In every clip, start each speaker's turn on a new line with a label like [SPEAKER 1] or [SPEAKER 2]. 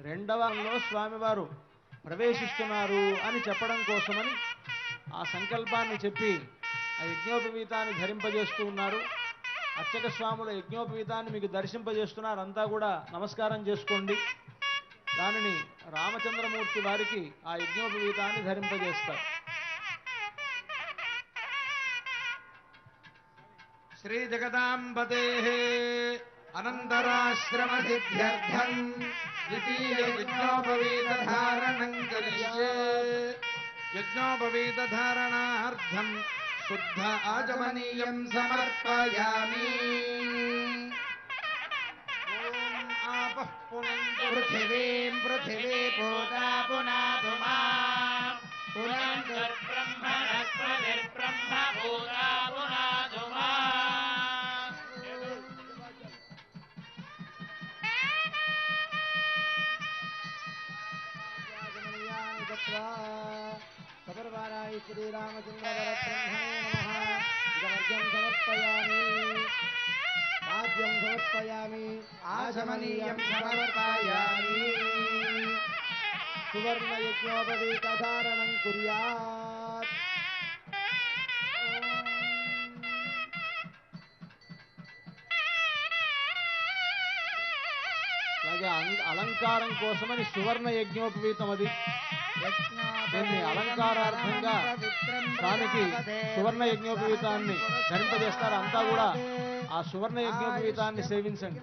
[SPEAKER 1] రెండవంలో స్వామివారు ప్రవేశిస్తున్నారు అని చెప్పడం కోసమని ఆ సంకల్పాన్ని చెప్పి ఆ యజ్ఞోపవీతాన్ని ధరింపజేస్తూ ఉన్నారు. అర్చక స్వాముల యజ్ఞోపవీతాన్ని మీకు దర్శింపజేస్తున్నారు. అంతా కూడా నమస్కారం చేసుకోండి. దానిని రామచంద్రమూర్తి వారికి ఆ యజ్ఞోపవీతాన్ని ధరింపజేస్తారు.
[SPEAKER 2] శ్రీ జగదాంబదే अनन्तराश्रमसिद्ध्यर्थम् द्वितीययज्ञोपवीतधारणम् करिष्ये। यज्ञोपवीतधारणार्थम् शुद्ध आचमनीयम् समर्पयामि। आपः पुनन्तु पृथिवीम् पृथिवी पूजा पुनातु माम्। पुनन्तु
[SPEAKER 3] ब्रह्मणस्पतिर्ब्रह्म
[SPEAKER 1] సమర్పయామి ఆద్యం సమర్పయామి
[SPEAKER 2] ఆశమనీయం సమర్పయామి
[SPEAKER 1] సువర్ణయజ్ఞోపవీతధారణం కుర్యా అలాగే అలంకారం కోసమని సువర్ణ యజ్ఞోపవీతం అది. దీన్ని అలంకారార్థంగా స్వామికి సువర్ణ యజ్ఞోపవీతాన్ని ధరింపజేస్తారు. అంతా కూడా ఆ సువర్ణ యజ్ఞోపవీతాన్ని సేవించండి.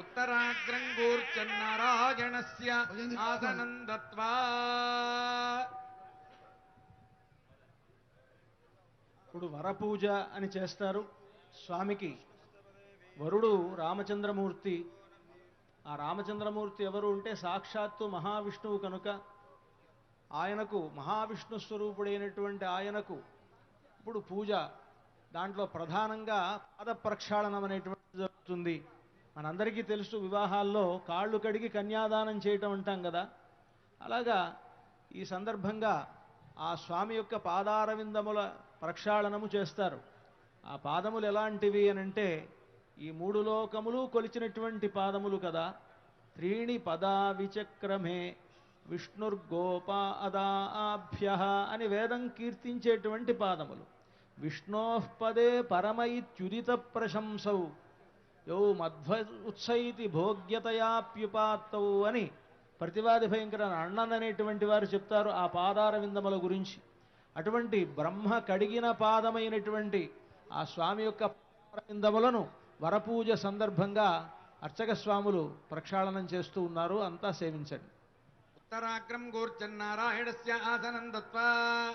[SPEAKER 2] ఉత్తరాగ్రం గూర్చన్నారాయణస్య ఆసనం
[SPEAKER 1] ఇప్పుడు వరపూజ అని చేస్తారు. స్వామికి వరుడు రామచంద్రమూర్తి. ఆ రామచంద్రమూర్తి ఎవరు ఉంటే సాక్షాత్తు మహావిష్ణువు కనుక ఆయనకు మహావిష్ణు స్వరూపుడైనటువంటి ఆయనకు ఇప్పుడు పూజ దాంట్లో ప్రధానంగా పాద ప్రక్షాళనం అనేటువంటిది జరుగుతుంది. మనందరికీ తెలుసు వివాహాల్లో కాళ్ళు కడిగి కన్యాదానం చేయటం అంటాం కదా. అలాగా ఈ సందర్భంగా ఆ స్వామి యొక్క పాదారవిందముల ప్రక్షాళనము చేస్తారు. ఆ పాదములు ఎలాంటివి అని అంటే ఈ మూడు లోకములు కొలిచినటువంటి పాదములు కదా. త్రీణి పదా విచక్రమే విష్ణుర్గోపాదాభ్య అని వేదం కీర్తించేటువంటి పాదములు. విష్ణోః పదే పరమైత్యుదిత ప్రశంసౌ యో మధ్వ ఉత్సైతి భోగ్యతయాప్యుపాత్తౌ అని ప్రతివాది భయంకర అన్నన్ అనేటువంటి వారు చెప్తారు ఆ పాదార విందముల గురించి. అటువంటి బ్రహ్మ కడిగిన పాదమైనటువంటి ఆ స్వామి యొక్క విందములను వరపూజ సందర్భంగా అర్చక స్వాములు ప్రక్షాళనం చేస్తూ ఉన్నారు. అంతా సేవించండి.
[SPEAKER 3] ఉత్తరాగ్రం గోర్జన్నారాయణస్య ఆసనం దత్వా.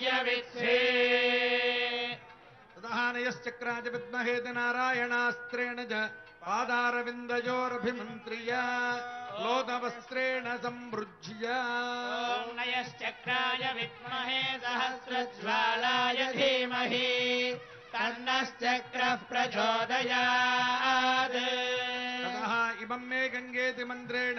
[SPEAKER 3] वित्से
[SPEAKER 2] तदहानयश्चक्राज विद्महेति नारायणास्त्रेण च पादारविन्दयोरभिमन्त्र्य। लोदवस्त्रेण सम्भृज्य
[SPEAKER 3] नयश्चक्राय विद्महे सहस्रज्वालाय धीमहि। तन्नश्चक्रः प्रचोदयात्।
[SPEAKER 2] ततः इमं मे गङ्गेति मन्त्रेण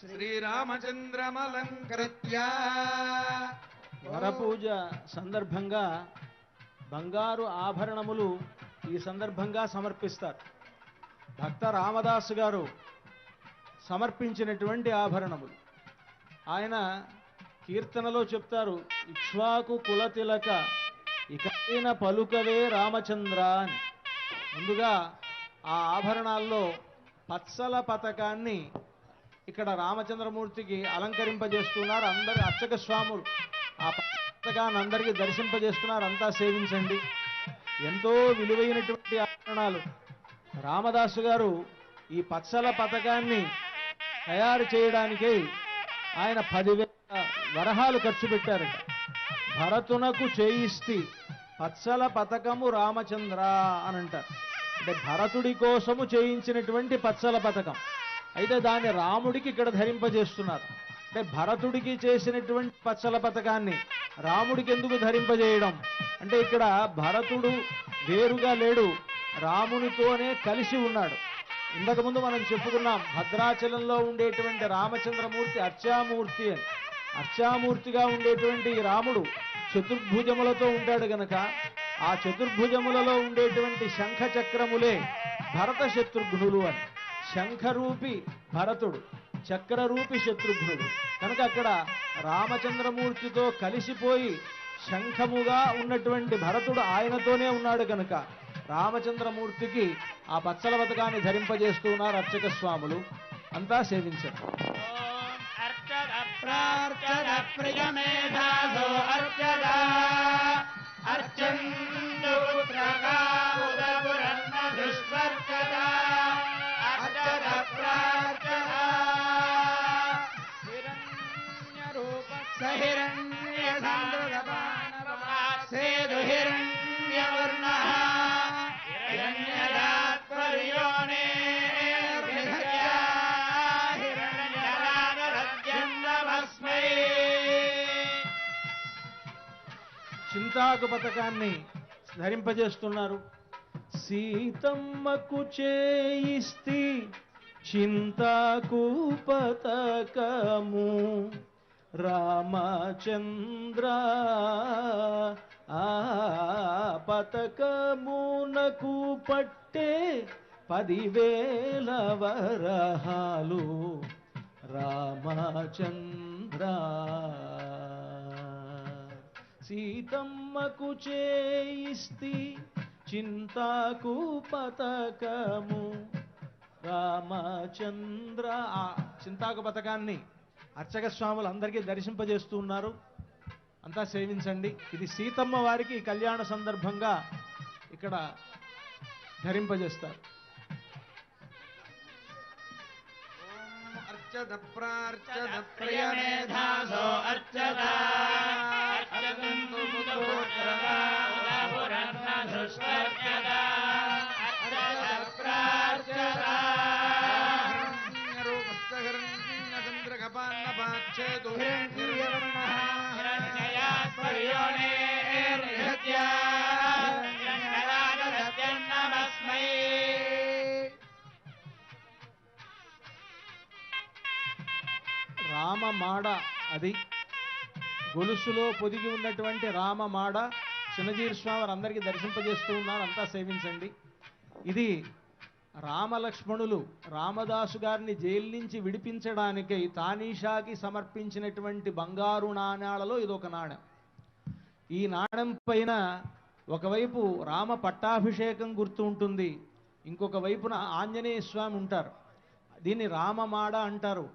[SPEAKER 2] శ్రీరామచంద్రమలంకృత్య.
[SPEAKER 1] వరపూజ సందర్భంగా బంగారు ఆభరణములు ఈ సందర్భంగా సమర్పిస్తారు. భక్త రామదాసు గారు సమర్పించినటువంటి ఆభరణములు. ఆయన కీర్తనలో చెప్తారు ఇక్ష్వాకు కులతిలక ఇకైన పలుకవే రామచంద్ర అని. ముందుగా ఆ ఆభరణాల్లో పచ్చల పథకాన్ని ఇక్కడ రామచంద్రమూర్తికి అలంకరింపజేస్తున్నారు అందరి అర్చక స్వాములు. ఆ పథకాన్ని అందరికీ దర్శింపజేస్తున్నారు అంతా సేవించండి. ఎంతో విలువైనటువంటి ఆభరణాలు. రామదాసు గారు ఈ పచ్చల పథకాన్ని తయారు చేయడానికై ఆయన పదివేల వరహాలు ఖర్చు పెట్టారట భరతునకు చేయిస్తి పచ్చల పథకము రామచంద్ర అని అంటారు. అంటే భరతుడి కోసము చేయించినటువంటి పచ్చల పథకం. అయితే దాన్ని రాముడికి ఇక్కడ ధరింపజేస్తున్నారు. అంటే భరతుడికి చేసినటువంటి పచ్చల పథకాన్ని రాముడికి ఎందుకు ధరింపజేయడం? అంటే ఇక్కడ భరతుడు వేరుగా లేడు రామునితోనే కలిసి ఉన్నాడు. ఇంతకుముందు మనం చెప్పుకున్నాం భద్రాచలంలో ఉండేటువంటి రామచంద్రమూర్తి అర్చామూర్తి అని. అర్చామూర్తిగా ఉండేటువంటి రాముడు చతుర్భుజములతో ఉంటాడు గనక ఆ చతుర్భుజములలో ఉండేటువంటి శంఖ చక్రములే భరత శత్రుఘ్నులు అని. శంఖరూపి భరతుడు చక్రరూపి శత్రుఘ్నుడు. కనుక అక్కడ రామచంద్రమూర్తితో కలిసిపోయి శంఖముగా ఉన్నటువంటి భరతుడు ఆయనతోనే ఉన్నాడు కనుక. రామచంద్రమూర్తికి ఆ పచ్చల బతకాన్ని ధరింపజేస్తూ ఉన్నారు అర్చక స్వాములు. అంతా సేవించారు
[SPEAKER 3] అర్చన सेदु हिरण्यवर्णः हिरण्यदात्पर्योने हिरण्यरागरत्यन्दमस्मै
[SPEAKER 1] చింతాకు పథకాన్ని ధరింపజేస్తున్నారు సీతమ్మకు చేయిస్తి చింతాకు పథకము రామచంద్ర ఆ పతకమునకు పట్టే పదివేల వరహాలు. రామచంద్ర సీతమ్మకు చేయిస్తి చింతాకు పతకము. రామచంద్ర ఆ చింతాకు పథకాన్ని అర్చక స్వాములు అందరికీ దర్శింపజేస్తూ ఉన్నారు. అంతా సేవించండి. ఇది సీతమ్మ వారికి కళ్యాణ సందర్భంగా ఇక్కడ ధరింపజేస్తారు.
[SPEAKER 2] అర్చద ప్రార్చద
[SPEAKER 3] ప్రియమేధాసో అర్చద. అర్చదంతు
[SPEAKER 2] హిరణ్యరూపస్థిరణ్యచంద్రకపాన్నపాచ్చేతు
[SPEAKER 3] హిరణ్యయాత్పర్యోనే
[SPEAKER 1] రామమాడ అది గొలుసులో పొదిగి ఉన్నటువంటి రామమాడ చిన్నజీరి స్వామి వారందరికీ దర్శింపజేస్తూ ఉన్నారు. అంతా సేవించండి. ఇది రామలక్ష్మణులు రామదాసు గారిని జైలు నుంచి విడిపించడానికై తానీషాకి సమర్పించినటువంటి బంగారు నాణ్యాలలో ఇది ఒక నాణ్యం ఈ నాణ్యం పైన ఒకవైపు రామ పట్టాభిషేకం గుర్తు ఉంటుంది ఇంకొక వైపున ఆంజనేయ స్వామి ఉంటారు. దీన్ని రామమాడ అంటారు.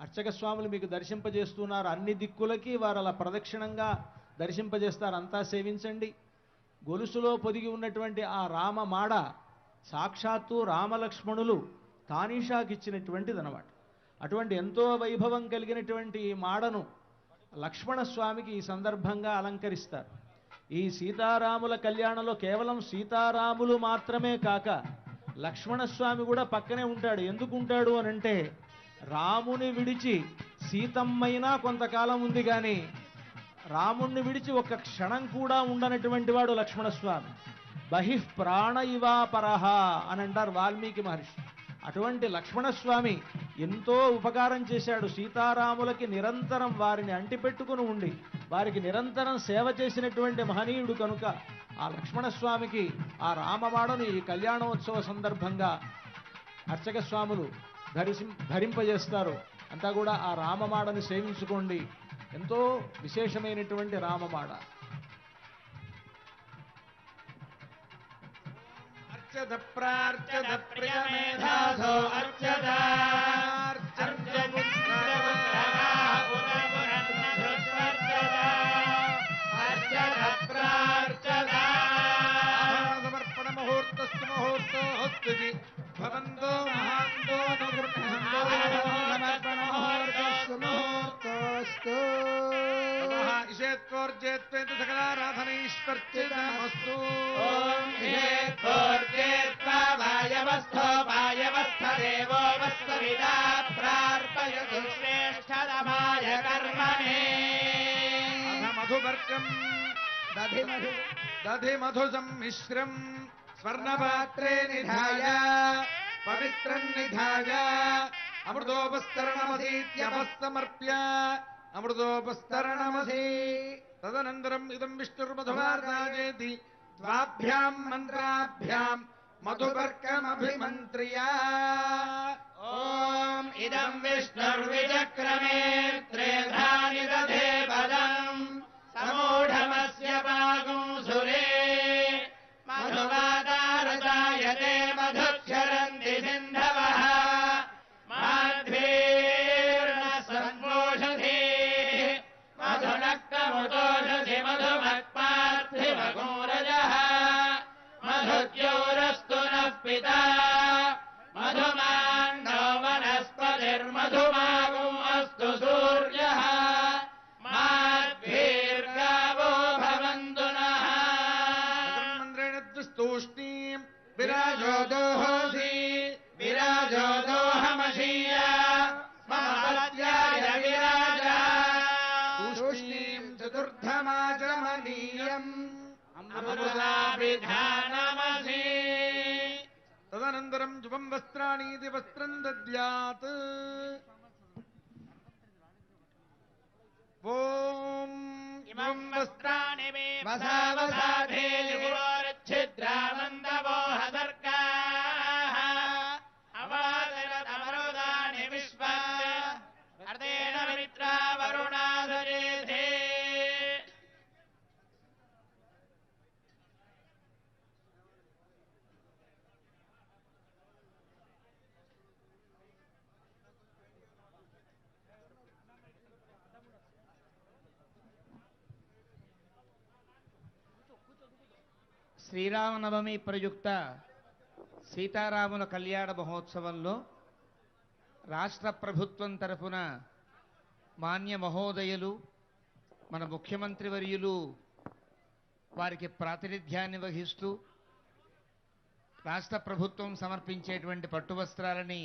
[SPEAKER 1] అర్చక స్వాములు మీకు దర్శింపజేస్తున్నారు. అన్ని దిక్కులకి వారు అలా ప్రదక్షిణంగా దర్శింపజేస్తారు. అంతా సేవించండి. గొలుసులో పొదిగి ఉన్నటువంటి ఆ రామమాడ సాక్షాత్తు రామలక్ష్మణులు తానీషాకి ఇచ్చినటువంటిది అనమాట అటువంటి ఎంతో వైభవం కలిగినటువంటి ఈ మాడను లక్ష్మణస్వామికి ఈ సందర్భంగా అలంకరిస్తారు. ఈ సీతారాముల కళ్యాణంలో కేవలం సీతారాములు మాత్రమే కాక లక్ష్మణస్వామి కూడా పక్కనే ఉంటాడు. ఎందుకు ఉంటాడు అని అంటే రాముని విడిచి సీతమ్మైనా కొంతకాలం ఉంది కానీ రాముణ్ణి విడిచి ఒక్క క్షణం కూడా ఉండనటువంటి వాడు లక్ష్మణస్వామి. బహిః ప్రాణ ఇవాపరహ అని అంటారు వాల్మీకి మహర్షి. అటువంటి లక్ష్మణస్వామి ఎంతో ఉపకారం చేశాడు. సీతారాములకి నిరంతరం వారిని అంటిపెట్టుకుని ఉండి వారికి నిరంతరం సేవ చేసినటువంటి మహనీయుడు కనుక ఆ లక్ష్మణస్వామికి ఆ రామవాడను ఈ కళ్యాణోత్సవ సందర్భంగా అర్చక స్వాములు ధరిసి ధరింపజేస్తారు. అంతా కూడా ఆ రామమాడని సేవించుకోండి. ఎంతో విశేషమైనటువంటి రామమాడ
[SPEAKER 3] प्रार्चत प्रे अर्चता मधुवर्कम् दधि मधु, दधि मधुसम्मिश्रम्
[SPEAKER 2] स्वर्णपात्रे निधाय, पवित्रम्
[SPEAKER 3] निधाय अमृतोपस्तरणमधीत्यपस्तमर्प्य अमृतोपस्तरणमधि। तदनन्तरम् इदम्
[SPEAKER 2] विष्णुर्मधुवार्ताजेति द्वाभ्याम्
[SPEAKER 3] मन्त्राभ्याम्
[SPEAKER 2] मधुपर्कमभिमन्त्र्या ॐ इदम् विष्णुर्विचक्रमे त्रेधानि दधे
[SPEAKER 3] पदम्। ധ്യാനമസി തദനന്തരം ജുപം വസ്ത്രാണീതി വസ്ത്രം ദ്യാത് ഓം വസ്ത്രാണി ഛിദ്രാനന്ദ
[SPEAKER 4] శ్రీరామనవమి ప్రయుక్త సీతారాముల కళ్యాణ మహోత్సవంలో రాష్ట్ర ప్రభుత్వం తరఫున మాన్య మహోదయులు మన ముఖ్యమంత్రి వర్యులు వారికి ప్రాతినిధ్యాన్ని వహిస్తూ రాష్ట్ర ప్రభుత్వం సమర్పించేటువంటి పట్టు వస్త్రాలని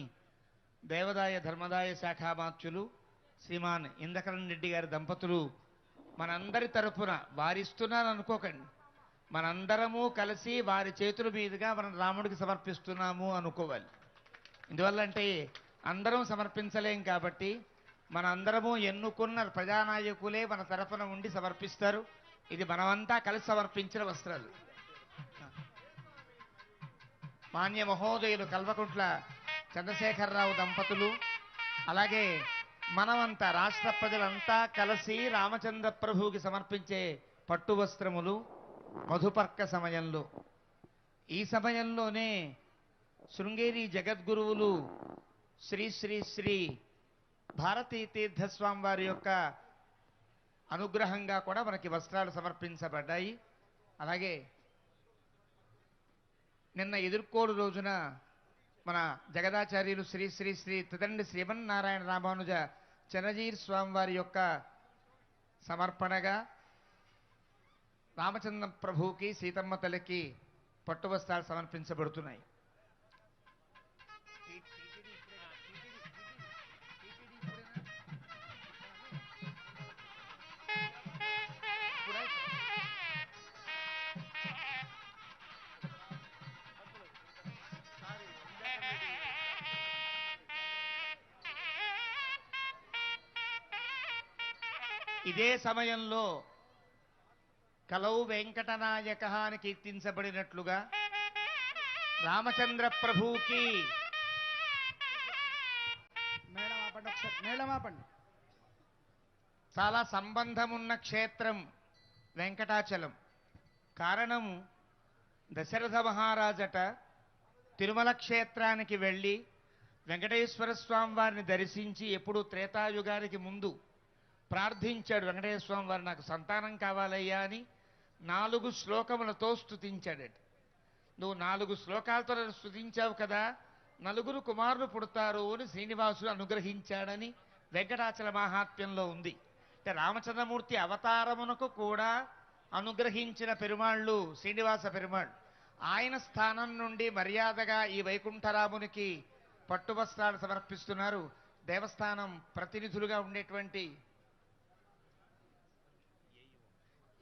[SPEAKER 4] దేవదాయ ధర్మదాయ శాఖామాత్యులు శ్రీమాన్ ఇందకరణ్ రెడ్డి గారి దంపతులు మనందరి తరఫున వారిస్తున్నారనుకోకండి. మనందరము కలిసి వారి చేతుల మీదుగా మనం రాముడికి సమర్పిస్తున్నాము అనుకోవాలి. ఎందువల్ల అంటే అందరం సమర్పించలేం కాబట్టి మన అందరము ఎన్నుకున్న ప్రజానాయకులే మన తరఫున ఉండి సమర్పిస్తారు. ఇది మనమంతా కలిసి సమర్పించిన వస్త్రాలు. మాన్య మహోదయులు కల్వకుంట్ల చంద్రశేఖరరావు దంపతులు అలాగే మనమంతా రాష్ట్ర ప్రజలంతా కలిసి రామచంద్ర ప్రభువుకి సమర్పించే పట్టు వస్త్రములు మధుపర్క సమయంలో. ఈ సమయంలోనే శృంగేరి జగద్గురువులు శ్రీ శ్రీ శ్రీ భారతీ తీర్థస్వామి వారి యొక్క అనుగ్రహంగా కూడా మనకి వస్త్రాలు సమర్పించబడ్డాయి. అలాగే నిన్న ఎదుర్కోడు రోజున మన జగదాచార్యులు శ్రీ శ్రీ శ్రీ తిదండి శ్రీమన్నారాయణ రామానుజ చనజీర్ స్వామి వారి యొక్క సమర్పణగా రామచంద్ర ప్రభువుకి సీతమ్మ తల్లికి పట్టు వస్త్రాలు సమర్పించబడుతున్నాయి. ఇదే సమయంలో కలౌ వెంకటనాయక అని కీర్తించబడినట్లుగా రామచంద్ర ప్రభువుకి
[SPEAKER 5] మేడం ఆపండి ఒకసారి మేడం ఆపండి
[SPEAKER 4] చాలా సంబంధమున్న క్షేత్రం వెంకటాచలం. కారణము దశరథ మహారాజట తిరుమల క్షేత్రానికి వెళ్ళి వెంకటేశ్వర స్వామి వారిని దర్శించి ఎప్పుడు త్రేతాయుగానికి ముందు ప్రార్థించాడు. వెంకటేశ్వర స్వామి వారు నాకు సంతానం కావాలయ్యా అని నాలుగు శ్లోకములతో స్థుతించాడట నువ్వు నాలుగు శ్లోకాలతో నన్ను స్తుతించావు కదా నలుగురు కుమారులు పుడతారు అని శ్రీనివాసుడు అనుగ్రహించాడని వెంకటాచల మహాత్మ్యంలో ఉంది. అంటే రామచంద్రమూర్తి అవతారమునకు కూడా అనుగ్రహించిన పెరుమాళ్ళు శ్రీనివాస పెరుమాళ్ళు. ఆయన స్థానం నుండి మర్యాదగా ఈ వైకుంఠరామునికి పట్టువస్త్రాలు సమర్పిస్తున్నారు. దేవస్థానం ప్రతినిధులుగా ఉండేటువంటి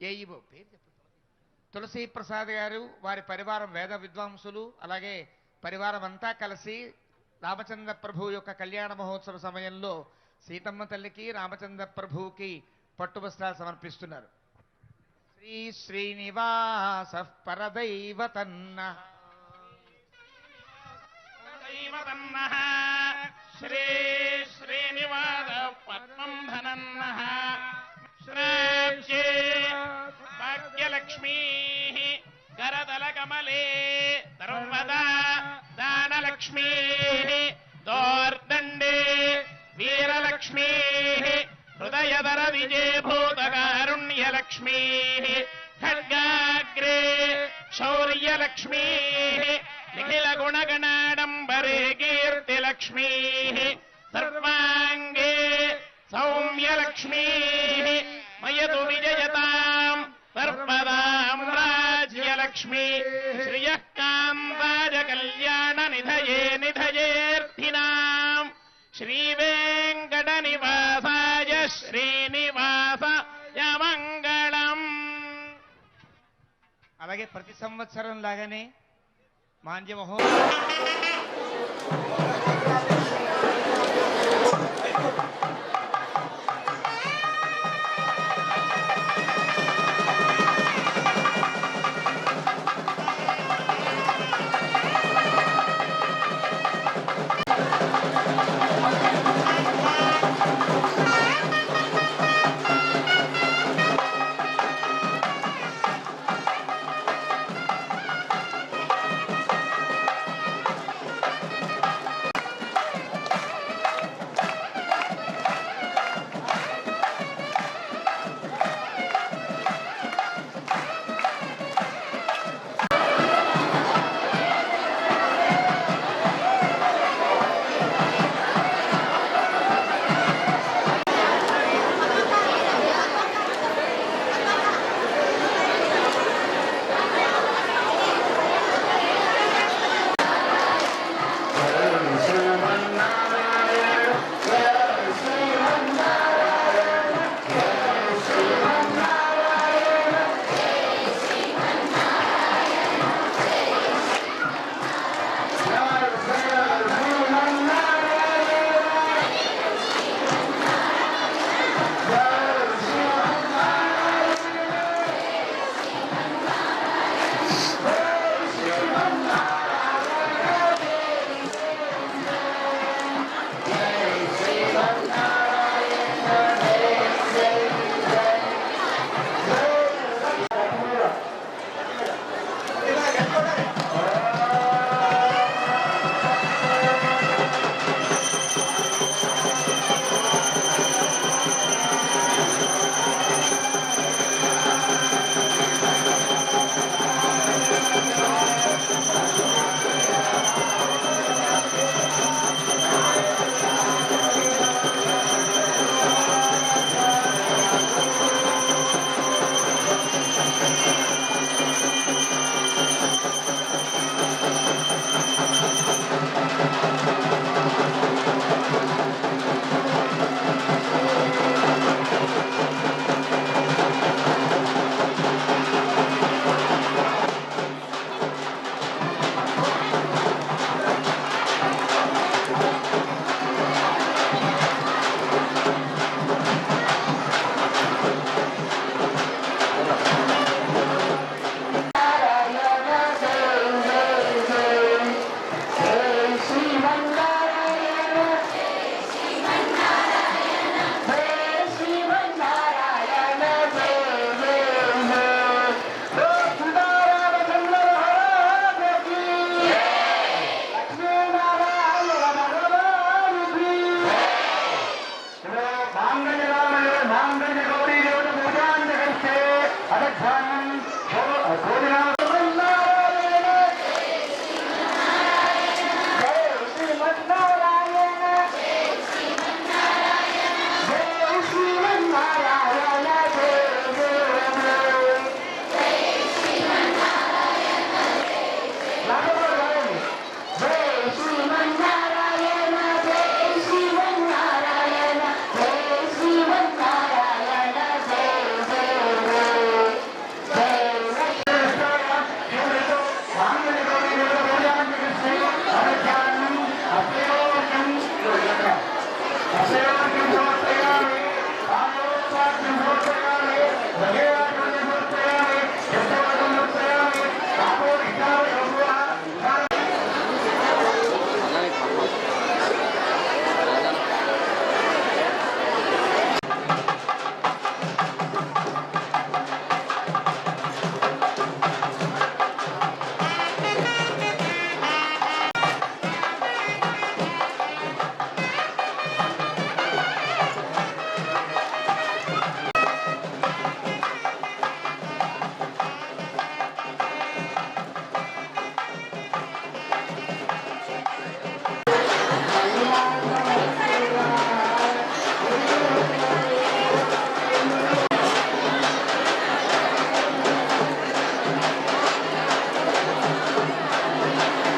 [SPEAKER 4] ఏఈఓ పేరు తులసి ప్రసాద్ గారు వారి పరివారం వేద విద్వాంసులు అలాగే పరివారం అంతా కలిసి రామచంద్ర ప్రభు యొక్క కళ్యాణ మహోత్సవ సమయంలో సీతమ్మ తల్లికి రామచంద్ర ప్రభువుకి పట్టు వస్త్రాలు సమర్పిస్తున్నారు. శ్రీ శ్రీనివాస పరదైవతన్న
[SPEAKER 3] దైవతన్నః శ్రీ శ్రీనివాస పద్మం ధనన్నః. శ్రీ ्य लक्ष्मीः करदलकमले सर्वदा दानलक्ष्मीः दोर्दण्डे वीरलक्ष्मीः हृदयदर विजयभूतकारुण्यलक्ष्मीः खड्गाग्रे शौर्यलक्ष्मीः निखिलगुणगणाडम्बरे कीर्तिलक्ष्मीः सर्वाङ्गे सौम्यलक्ष्मीः मयतु विजयता महालक्ष्मी श्रियः काम्बाजकल्याणनिधये निधयेऽर्थिनाम् श्रीवेङ्कटनिवासाय శ్రీనివాస మంగళం
[SPEAKER 4] అలాగే ప్రతి సంవత్సరం లాగానే మాంద్య
[SPEAKER 6] మహోత్సవం